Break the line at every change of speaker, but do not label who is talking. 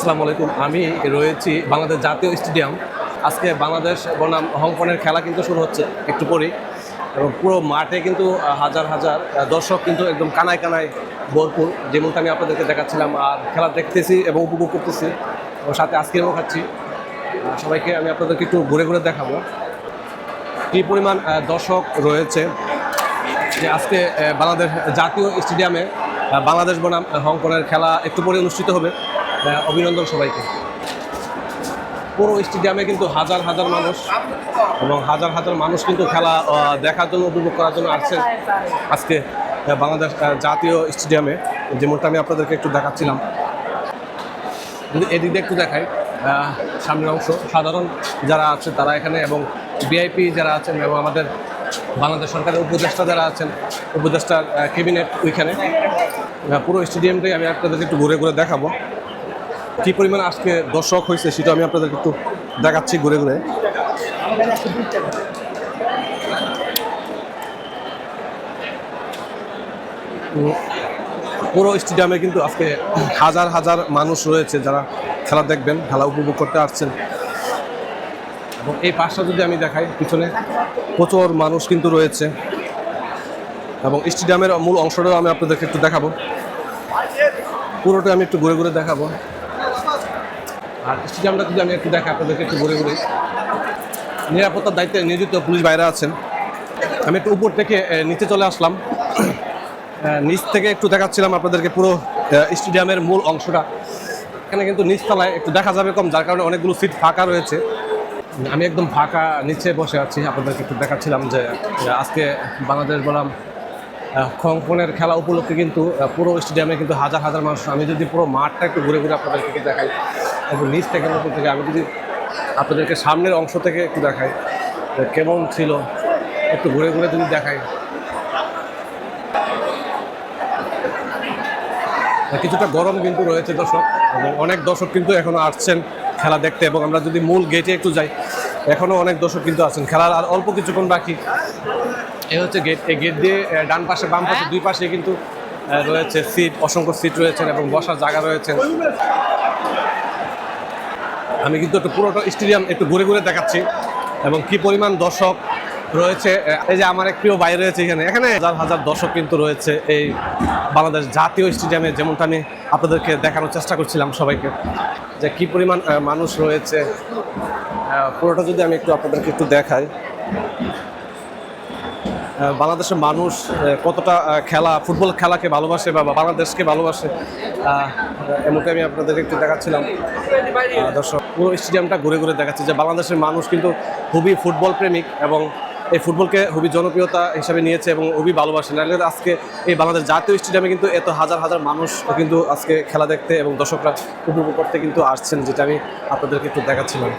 আসসালামু আলাইকুম। আমি রয়েছি বাংলাদেশ জাতীয় স্টেডিয়াম। আজকে বাংলাদেশ বনাম হংকংয়ের খেলা কিন্তু শুরু হচ্ছে একটু পরেই। এবং পুরো মাঠে কিন্তু হাজার হাজার দর্শক কিন্তু একদম কানায় কানায় ভরপুর। যেমনটা আমি আপনাদেরকে দেখাচ্ছিলাম, আর খেলা দেখতেছি এবং উপভোগ করতেছি। এবং সাথে আইসক্রিমও খাচ্ছি। সবাইকে আমি আপনাদেরকে একটু ঘুরে ঘুরে দেখাবো। কী পরিমাণ দর্শক রয়েছে যে আজকে বাংলাদেশ জাতীয় স্টেডিয়ামে বাংলাদেশ বনাম হংকংয়ের খেলা একটু পরে অনুষ্ঠিত হবে। অভিনন্দন সবাইকে। পুরো স্টেডিয়ামে কিন্তু হাজার হাজার মানুষ এবং হাজার হাজার মানুষ কিন্তু খেলা দেখার জন্য, উপভোগ করার জন্য আসছে আজকে বাংলাদেশ জাতীয় স্টেডিয়ামে। যেমনটা আমি আপনাদেরকে একটু দেখাচ্ছিলাম। যদি এদিক দিয়ে একটু দেখাই সামনের অংশ। সাধারণ যারা আছে তারা এখানে এবং ভিআইপি যারা আছেন এবং আমাদের বাংলাদেশ সরকারের উপদেষ্টা যারা আছেন, উপদেষ্টার ক্যাবিনেট ওইখানে। পুরো স্টেডিয়ামটাই আমি আপনাদেরকে একটু ঘুরে ঘুরে দেখাবো। কী পরিমাণ আজকে দর্শক হয়েছে সেটা আমি আপনাদেরকে একটু দেখাচ্ছি ঘুরে ঘুরে। পুরো স্টেডিয়ামে কিন্তু আজকে হাজার হাজার মানুষ রয়েছে যারা খেলা দেখবেন, খেলা উপভোগ করতে আসছেন। এবং এই পাশটা যদি আমি দেখাই, পিছনে প্রচুর মানুষ কিন্তু রয়েছে। এবং স্টেডিয়ামের মূল অংশটাও আমি আপনাদেরকে একটু দেখাবো। পুরোটা আমি একটু ঘুরে ঘুরে দেখাবো। আর স্টেডিয়ামটা যদি আমি একটু দেখাই আপনাদেরকে একটু ঘুরে ঘুরে নিরাপত্তার দায়িত্বে নিয়োজিত পুলিশ বাইরে আছেন। আমি একটু উপর থেকে নিচে চলে আসলাম। নিচ থেকে একটু দেখাচ্ছিলাম আপনাদেরকে পুরো স্টেডিয়ামের মূল অংশটা। এখানে কিন্তু নিচতলায় একটু দেখা যাবে কম, যার কারণে অনেকগুলো সিট ফাঁকা রয়েছে। আমি একদম ফাঁকা নিচে বসে আছি, আপনাদেরকে একটু দেখাচ্ছিলাম যে আজকে বাংলাদেশ বললাম খংকনের খেলা উপলক্ষে কিন্তু পুরো স্টেডিয়ামে কিন্তু হাজার হাজার মানুষ। আমি যদি পুরো মাঠটা একটু ঘুরে ঘুরে আপনাদেরকে দেখাই। একটু নিচ থেকে উপর থেকে, আমি যদি আপনাদেরকে সামনের অংশ থেকে একটু দেখাই কেমন ছিল, একটু ঘুরে ঘুরে যদি দেখাই। কিছুটা গরম কিন্তু রয়েছে, দর্শক। এবং অনেক দর্শক কিন্তু এখনও আসছেন খেলা দেখতে, এবং আমরা যদি মূল গেটে একটু যাই এখনও অনেক দর্শক কিন্তু আছেন খেলার আর অল্প কিছুক্ষণ বাকি। এ হচ্ছে গেট এই গেট দিয়ে ডান পাশে, বাম পাশে, দুই পাশে কিন্তু রয়েছে সিট অসংখ্য সিট রয়েছেন এবং বসার জায়গা রয়েছে। আমি কিন্তু একটু পুরোটা স্টেডিয়াম একটু ঘুরে ঘুরে দেখাচ্ছি। এবং কি পরিমাণ দর্শক রয়েছে এই যে আমার এক প্রিয় ভাই রয়েছে এখানে। এখানে হাজার হাজার দর্শক কিন্তু রয়েছে এই বাংলাদেশ জাতীয় স্টেডিয়ামে, যেমনটা আমি আপনাদেরকে দেখানোর চেষ্টা করছিলাম সবাইকে। যে কি পরিমাণ মানুষ রয়েছে। পুরোটা যদি আমি একটু আপনাদেরকে একটু দেখাই। বাংলাদেশের মানুষ কতটা খেলা, ফুটবল খেলাকে ভালোবাসে বা বাংলাদেশকে ভালোবাসে এমনকি আমি আপনাদেরকে একটু দেখাচ্ছিলাম। দর্শক, পুরো স্টেডিয়ামটা ঘুরে ঘুরে দেখাচ্ছে যে বাংলাদেশের মানুষ কিন্তু খুবই ফুটবল প্রেমিক এবং এই ফুটবলকে খুবই জনপ্রিয়তা হিসাবে নিয়েছে এবং খুবই ভালোবাসে। নাহলে আজকে এই বাংলাদেশ জাতীয় স্টেডিয়ামে কিন্তু এত হাজার হাজার মানুষ কিন্তু আজকে খেলা দেখতে এবং দর্শকরা উপভোগ করতে কিন্তু আসছেন, যেটা আমি আপনাদেরকে একটু দেখাচ্ছিলাম।